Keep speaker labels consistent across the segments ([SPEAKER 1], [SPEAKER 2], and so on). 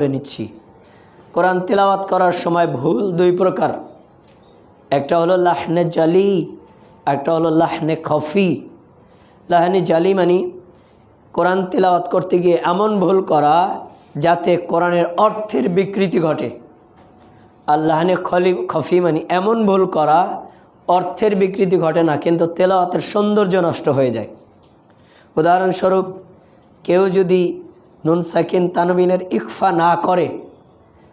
[SPEAKER 1] করে নিচ্ছি। কোরআন তেলাওয়াত করার সময় ভুল দুই প্রকার। একটা হলো লাহনে জালি, একটা হলো লাহনে খফি। লাহনে জালি মানে কোরআন তেলাওয়াত করতে গিয়ে এমন ভুল করা যাতে কোরআনের অর্থের বিকৃতি ঘটে। আর লাহনে খলি, খফি মানে এমন ভুল করা অর্থের বিকৃতি ঘটে না, কিন্তু তেলাওয়াতের সৌন্দর্য নষ্ট হয়ে যায়। উদাহরণস্বরূপ কেউ যদি নুন সাকিন তানবিনের ইকফা না করে,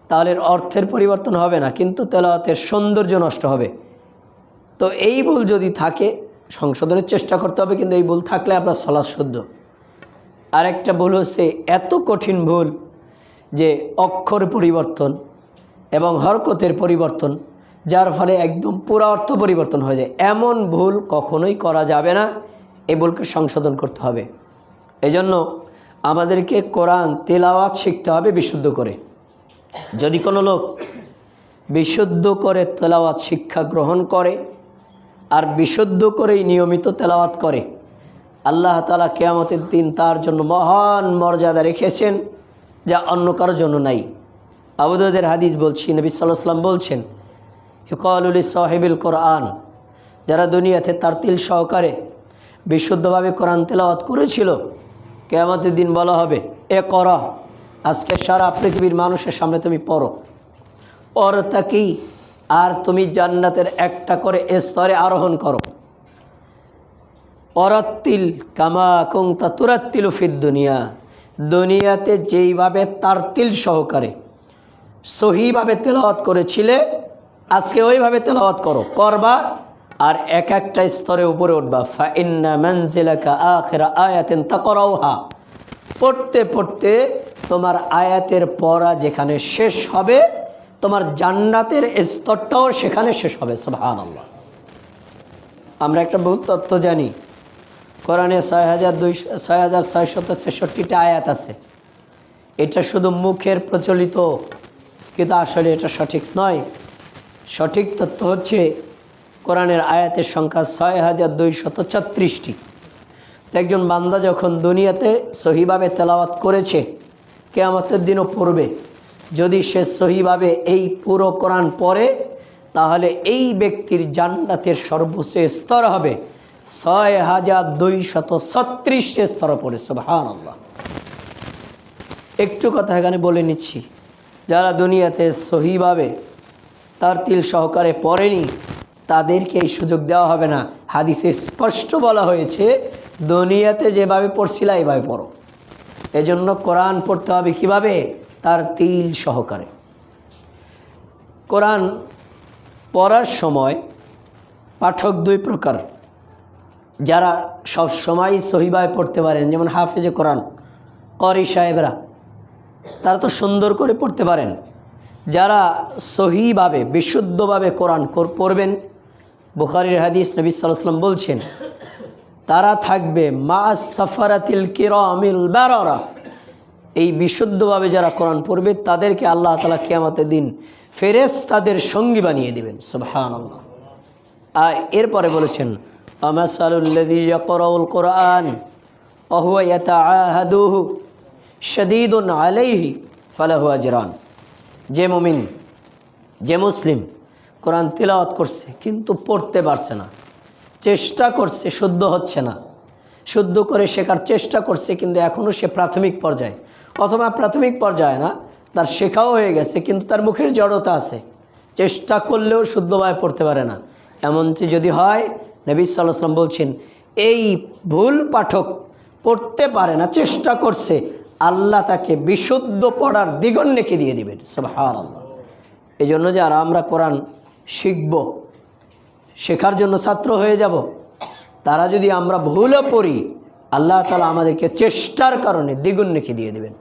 [SPEAKER 1] তাহলে অর্থের পরিবর্তন হবে না, কিন্তু তেলাওয়াতের সৌন্দর্য নষ্ট হবে। তো এই ভুল যদি থাকে, সংশোধনের চেষ্টা করতে হবে, কিন্তু এই ভুল থাকলে আপনার সলাৎ শুদ্ধ। আরেকটা ভুল হচ্ছে এত কঠিন ভুল যে অক্ষর পরিবর্তন এবং হরকতের পরিবর্তন, যার ফলে একদম পুরো অর্থ পরিবর্তন হয়ে যায়। এমন ভুল কখনোই করা যাবে না, এই ভুলকে সংশোধন করতে হবে। এজন্য আমাদেরকে কোরআন, তেলাওয়াত শিখতে হবে বিশুদ্ধ করে। যদি কোনো লোক বিশুদ্ধ করে তেলাওয়াত শিক্ষা গ্রহণ করে আর বিশুদ্ধ করেই নিয়মিত তেলাওয়াত করে, আল্লাহ তালা কেয়ামতের দিন তার জন্য মহান মর্যাদা রেখেছেন যা অন্য কারোর জন্য নাই। আবুদের হাদিস বলছি, নবী সাল্লাম বলছেন ইকলুল সাহেবিল কোরআন, যারা দুনিয়াতে তার তিল সহকারে বিশুদ্ধভাবে কোরআন তেলাওয়াত করেছিল কেয়ামতের দিন বলা হবে, এ কর, আজকে সারা পৃথিবীর মানুষের সামনে তুমি পড়ো। পর তাকেই আর তুমি জান্নাতের একটা করে স্তরে আরোহণ করো। অরাত্তিল কামা কংতা তুরাত্তিল ফির দুনিয়া। দুনিয়াতে যেইভাবে তারতিল সহকারে সহিভাবে তেলাওয়াত করেছিলে, আজকে ওইভাবে তেলাওয়াত করো। করবা? আর এক একটা স্তরে উপরে উঠবা। ফা ইন্না মঞ্জিলাকা আখেরা আয়াতেন তা করাও হা পড়তে পড়তে তোমার আয়াতের পড়া যেখানে শেষ হবে, তোমার জান্নাতের স্তরটাও সেখানে শেষ হবে সুবহান আল্লাহ আমরা একটা বহু তথ্য জানি। কোরআনে ছয় হাজার দুই ছয় হাজার ছয়শত ছেষট্টিটা আয়াত আছে। এটা শুধু মুখের প্রচলিত, কিন্তু আসলে এটা সঠিক নয়। সঠিক তথ্য হচ্ছে কোরআনের আয়াতের সংখ্যা ছয় হাজার দুইশত ছত্রিশটি। একজন বান্দা যখন দুনিয়াতে সহিভাবে তেলাওয়াত করেছে, কেয়ামতের দিনও পড়বে। যদি সে সহিভাবে এই পুরো কোরআন পড়ে, তাহলে এই ব্যক্তির জান্নাতের সর্বোচ্চ স্তর হবে। ছয় হাজার দুইশত ছত্রিশটি স্তর পড়ে সুবহান আল্লাহ একটু কথা এখানে বলে নিচ্ছি। যারা দুনিয়াতে সহিভাবে তার তিল সহকারে পড়েনি তাদেরকে এই সুযোগ দেওয়া হবে না। হাদিসে স্পষ্ট বলা হয়েছে, দুনিয়াতে যেভাবে পড়ছিল, এইভাবে পড়ো। এজন্য কোরআন পড়তে হবে কীভাবে? তার তিল সহকারে। কোরআন পড়ার সময় পাঠক দুই প্রকার। যারা সব সময় সহিভাবে পড়তে পারেন, যেমন হাফেজে কোরআন, করি সাহেবরা, তারা তো সুন্দর করে পড়তে পারেন। যারা সহিভাবে, বিশুদ্ধভাবে কোরআন কর- পড়বেন বুখারির হাদিস নবী সাল্লাম বলছেন, তারা থাকবে মা সাফারাতিল কিরামিল বাররা। এই বিশুদ্ধভাবে যারা কোরআন পড়বে, তাদেরকে আল্লাহ তালা কেয়ামতের দিন ফেরেস তাদের সঙ্গী বানিয়ে দেবেন সুবহান আল্লাহ আর এরপরে বলেছেন আমাসালুল্লাযী ইয়াকরাউল কোরআন শাদীদুন আলাইহি ফালাহু আজরান। যে মুমিন, যে মুসলিম কোরআন তিলাওয়াত করছে, কিন্তু পড়তে পারছে না। চেষ্টা করছে, শুদ্ধ হচ্ছে না। শুদ্ধ করে শেখার চেষ্টা করছে, কিন্তু এখনও সে প্রাথমিক পর্যায়ে। অথবা প্রাথমিক পর্যায়ে না, তার শেখাও হয়ে গেছে, কিন্তু তার মুখের জড়তা আছে। চেষ্টা করলেও শুদ্ধভাবে পড়তে পারে না। এমনটি যদি হয়, নবী সাল্লাম বলছেন, এই ভুল পাঠক পড়তে পারে না, চেষ্টা করছে, আল্লাহ তাকে বিশুদ্ধ পড়ার দ্বিগুণ রেখে দিয়ে দিবেন। সুবহান আল্লাহ এই জন্য যে আর আমরা কোরআন শিখব। শেখার জন্য ছাত্র হয়ে যাব। তারা যদি আমরা ভুলও পড়ি, আল্লাহ তালা আমাদেরকে চেষ্টার কারণে দ্বিগুণ রেখে দিয়ে দেবেন।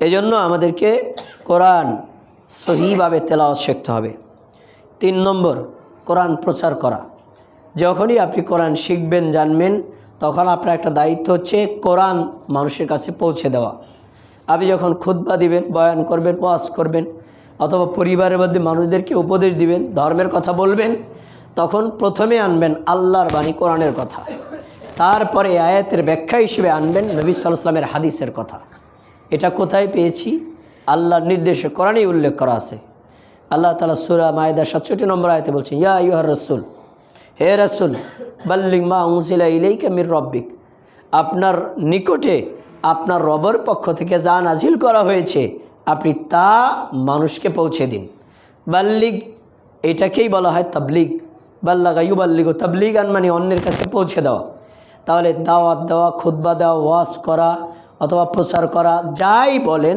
[SPEAKER 1] এজন্য আমাদেরকে কোরআন সহিভাবে তেলাওয়াত শিখতে হবে। তিন নম্বর, কোরআন প্রচার করা। যখনই আপনি কোরআন শিখবেন, জানবেন, তখন আপনার একটা দায়িত্ব হচ্ছে কোরআন মানুষের কাছে পৌঁছে দেওয়া। আপনি যখন খুতবা দিবেন, বয়ান করবেন, ওয়াজ করবেন অথবা পরিবারের মধ্যে মানুষদেরকে উপদেশ দিবেন, ধর্মের কথা বলবেন, তখন প্রথমে আনবেন আল্লাহর বাণী, কোরআনের কথা। তারপরে আয়াতের ব্যাখ্যা হিসেবে আনবেন নবী সাল্লামের হাদিসের কথা। এটা কোথায় পেয়েছি? আল্লাহর নির্দেশে কোরআনই উল্লেখ করা আছে। আল্লাহ তালা সুরা মায়দা সাতষট্টি নম্বর আয়তে বলছেন, ইয়া ইউহার রসুল, হে রসুল বাল্লিং মা উংসিলা ইলেইকা মির রব্বিক। আপনার নিকটে আপনার রবের পক্ষ থেকে যা নাজিল করা হয়েছে আপনি তা মানুষকে পৌঁছে দিন। বাল্লিগ, এটাকেই বলা হয় তাবলিগ। বাল্লাগা ইউবাল্লিগ তাবলিগ আন মানে অন্যের কাছে পৌঁছে দেওয়া। তাহলে দাওয়াত দেওয়া খুদ্া দেওয়া, ওয়াজ করা অথবা প্রচার করা, যাই বলেন,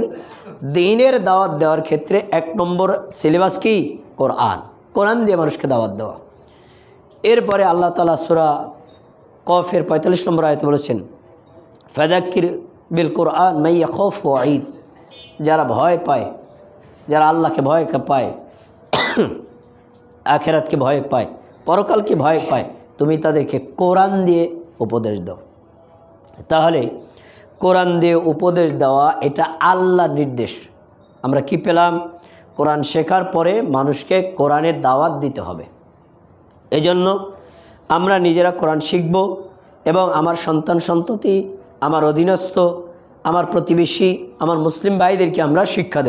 [SPEAKER 1] দিনের দাওয়াত দেওয়ার ক্ষেত্রে এক নম্বর সিলেবাস কি? কোরআন। কোরআন দিয়ে মানুষকে দাওয়াত দেওয়া। এরপরে আল্লাহ তালা সুরা কফের পঁয়তাল্লিশ নম্বর আয়তে বলেছেন ফেদাক্কির বিল কোরআন মাইয়া খফ ও ঈদ যারা ভয় পায়, যারা আল্লাহকে ভয় পায়, আখেরাতকে ভয় পায়, পরকালকে ভয় পায়, তুমি তাদেরকে কোরআন দিয়ে উপদেশ দাও। তাহলে কোরআন দিয়ে উপদেশ দেওয়া এটা আল্লাহ নির্দেশ। আমরা কি পেলাম? কোরআন শেখার পরে মানুষকে কোরআনের দাওয়াত দিতে হবে। এজন্য আমরা নিজেরা কোরআন শিখব এবং আমার সন্তান সন্ততি, আমার অধীনস্থ আমার প্রতিবেশী আমার মুসলিম ভাইদেরকে আমরা শিক্ষা